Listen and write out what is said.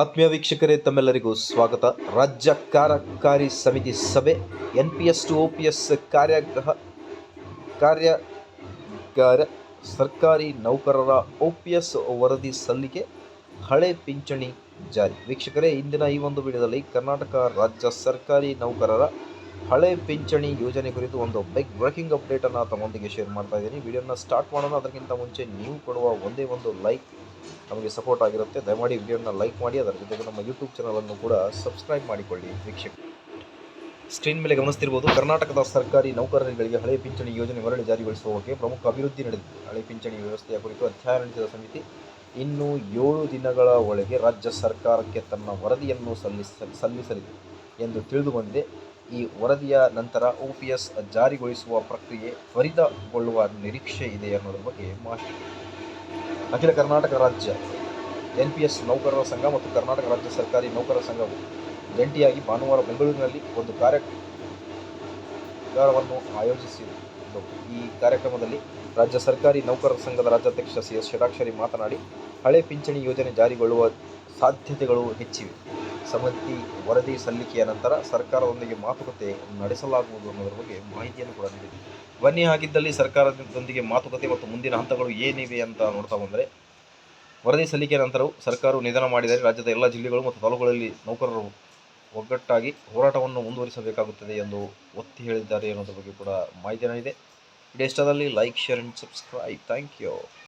ಆತ್ಮೀಯ ವೀಕ್ಷಕರೇ, ತಮ್ಮೆಲ್ಲರಿಗೂ ಸ್ವಾಗತ. ರಾಜ್ಯ ಕಾರ್ಯಕಾರಿ ಸಮಿತಿ ಸಭೆ N P S to O P S ಕಾರ್ಯಗ್ರಹ ಕಾರ್ಯಾಗಾರ, ಸರ್ಕಾರಿ ನೌಕರರ ಒ ಪಿ ಎಸ್ ವರದಿ ಸಲ್ಲಿಕೆ, ಹಳೆ ಪಿಂಚಣಿ ಜಾರಿ. ವೀಕ್ಷಕರೇ, ಇಂದಿನ ಈ ಒಂದು ವಿಡಿಯೋದಲ್ಲಿ ಕರ್ನಾಟಕ ರಾಜ್ಯ ಸರ್ಕಾರಿ ನೌಕರರ ಹಳೆ ಪಿಂಚಣಿ ಯೋಜನೆ ಕುರಿತು ಒಂದು ಬಿಗ್ ಬ್ರೇಕಿಂಗ್ ಅಪ್ಡೇಟನ್ನು ತಮ್ಮೊಂದಿಗೆ ಶೇರ್ ಮಾಡ್ತಾ ಇದ್ದೀನಿ. ವಿಡಿಯೋನ ಸ್ಟಾರ್ಟ್ ಮಾಡೋಣ, ಅದಕ್ಕಿಂತ ಮುಂಚೆ ನೀವು ಕೊಡುವ ಒಂದೇ ಒಂದು ಲೈಕ್ ನಮಗೆ ಸಪೋರ್ಟ್ ಆಗಿರುತ್ತೆ. ದಯಮಾಡಿ ವಿಡಿಯೋನ ಲೈಕ್ ಮಾಡಿ, ಅದರ ಜೊತೆಗೆ ನಮ್ಮ ಯೂಟ್ಯೂಬ್ ಚಾನಲನ್ನು ಕೂಡ ಸಬ್ಸ್ಕ್ರೈಬ್ ಮಾಡಿಕೊಳ್ಳಿ ವೀಕ್ಷಕ ಸ್ಕ್ರೀನ್ ಮೇಲೆ ಗಮನಿಸ್ತಿರ್ಬೋದು, ಕರ್ನಾಟಕದ ಸರ್ಕಾರಿ ನೌಕರರಿಗೆ ಹಳೆ ಪಿಂಚಣಿ ಯೋಜನೆ ಮರಳಿ ಜಾರಿಗೊಳಿಸುವ ಬಗ್ಗೆ ಪ್ರಮುಖ ಅಭಿವೃದ್ಧಿ ನಡೆದಿದೆ. ಹಳೆ ಪಿಂಚಣಿ ವ್ಯವಸ್ಥೆಯ ಕುರಿತು ಅಧ್ಯಯನ ನಡೆಸಿದ ಸಮಿತಿ, ಇನ್ನು ಏಳು ದಿನಗಳ ಒಳಗೆ ರಾಜ್ಯ ಸರ್ಕಾರಕ್ಕೆ ತನ್ನ ವರದಿಯನ್ನು ಸಲ್ಲಿಸ, ಸಲ್ಲಿಸಲಿದೆ ಎಂದು ತಿಳಿದು ಬಂದಿದೆ ಈ ವರದಿಯ ನಂತರ ಒ ಪಿ ಎಸ್ ಜಾರಿಗೊಳಿಸುವ ಪ್ರಕ್ರಿಯೆ ತ್ವರಿತಗೊಳ್ಳುವ ನಿರೀಕ್ಷೆ ಇದೆ ಅನ್ನೋದ್ರ ಬಗ್ಗೆ ಮಾಹಿತಿ. ಅಖಿಲ ಕರ್ನಾಟಕ ರಾಜ್ಯ ಎನ್ ಪಿ ಎಸ್ ನೌಕರರ ಸಂಘ ಮತ್ತು ಕರ್ನಾಟಕ ರಾಜ್ಯ ಸರ್ಕಾರಿ ನೌಕರರ ಸಂಘವು ಜಂಟಿಯಾಗಿ ಭಾನುವಾರ ಬೆಂಗಳೂರಿನಲ್ಲಿ ಒಂದು ಕಾರ್ಯಕ್ರಮವನ್ನು ಆಯೋಜಿಸಿದ್ದು. ಈ ಕಾರ್ಯಕ್ರಮದಲ್ಲಿ ರಾಜ್ಯ ಸರ್ಕಾರಿ ನೌಕರರ ಸಂಘದ ರಾಜ್ಯಾಧ್ಯಕ್ಷ ಸಿ ಎಸ್ ಷಡಾಕ್ಷರಿ ಮಾತನಾಡಿ, ಹಳೆ ಪಿಂಚಣಿ ಯೋಜನೆ ಜಾರಿಗೊಳ್ಳುವ ಸಾಧ್ಯತೆಗಳು ಹೆಚ್ಚಿವೆ. ಸಮಿತಿ ವರದಿ ಸಲ್ಲಿಕೆಯ ನಂತರ ಸರ್ಕಾರದೊಂದಿಗೆ ಮಾತುಕತೆ ನಡೆಸಲಾಗುವುದು ಅನ್ನೋದರ ಬಗ್ಗೆ ಮಾಹಿತಿಯನ್ನು ಕೂಡ ನೀಡಿದೆ ಬನ್ನಿ ಆಗಿದ್ದಲ್ಲಿ ಸರ್ಕಾರದೊಂದಿಗೆ ಮಾತುಕತೆ ಮತ್ತು ಮುಂದಿನ ಹಂತಗಳು ಏನಿವೆ ಅಂತ ನೋಡ್ತಾ ಬಂದರೆ, ವರದಿ ಸಲ್ಲಿಕೆಯ ನಂತರವೂ ಸರ್ಕಾರವು ನಿಧನ ಮಾಡಿದರೆ ರಾಜ್ಯದ ಎಲ್ಲ ಜಿಲ್ಲೆಗಳು ಮತ್ತು ತಾಲೂಕುಗಳಲ್ಲಿ ನೌಕರರು ಒಗ್ಗಟ್ಟಾಗಿ ಹೋರಾಟವನ್ನು ಮುಂದುವರಿಸಬೇಕಾಗುತ್ತದೆ ಎಂದು ಒತ್ತಿ ಹೇಳಿದ್ದಾರೆ ಅನ್ನೋದ್ರ ಬಗ್ಗೆ ಕೂಡ ಮಾಹಿತಿ ಇದೆ video ಇಷ್ಟದಲ್ಲಿ like, share and subscribe. Thank you.